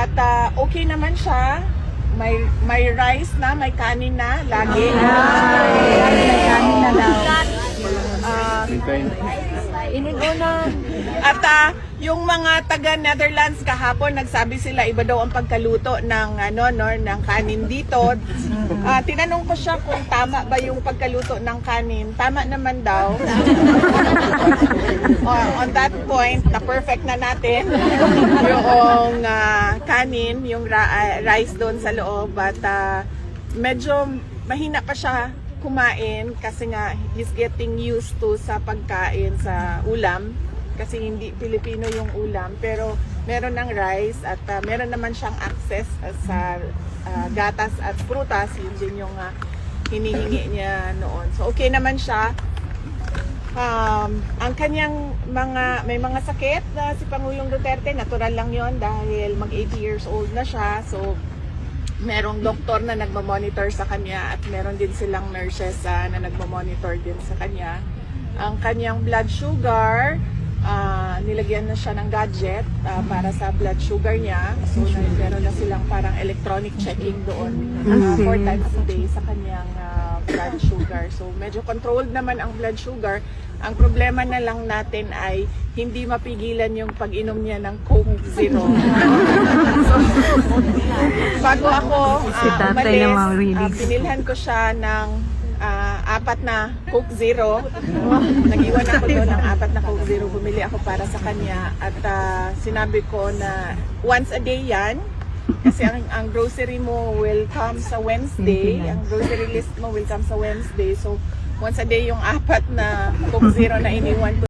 At ah, okay naman siya. May may rice na, may kanin na lagi. Kanin na daw. Ah, Inuuna. At ah, yung mga taga Netherlands kahapon nagsabi sila iba daw ang pagkaluto ng ano no ng kanin dito. Ah, tinanong ko siya kung tama ba yung pagkaluto ng kanin. Tama naman daw. Ah, on that point, na perfect na natin yung ah, kanin, yung ah, rice doon sa loob at ah, medyo mahina pa siya kumain kasi nga he's getting used to sa pagkain sa ulam kasi hindi Pilipino yung ulam. Pero meron ng rice at ah, meron naman siyang access ah, sa ah, gatas at prutas. Yun din yung ah, hinihingi niya noon. So okay naman siya um, ang kanyang mga may mga sakit na si Pangulong Duterte natural lang yon dahil mag 80 years old na siya so merong doktor na nagmamonitor sa kanya at meron din silang nurses ah, na nagmamonitor din sa kanya. Ang kanyang blood sugar, ah, nilagyan na siya ng gadget ah, para sa blood sugar niya. So meron na silang parang electronic checking doon ah, four times a day sa kanyang ah, blood sugar. So medyo controlled naman ang blood sugar. Ang problema na lang natin ay hindi mapigilan yung pag-inom niya ng Coke Zero. so, bago ako Si ah, tatay umalis, marinig. ah, binilhan ko siya ng ah, apat na Coke Zero. Nag-iwan ako doon ng apat na Coke Zero. Bumili ako para sa kanya. At ah, sinabi ko na once a day yan. Kasi ang, ang grocery mo will come sa Wednesday. Ang grocery list mo will come sa Wednesday. So, once a day yung apat na Coke Zero na iniwan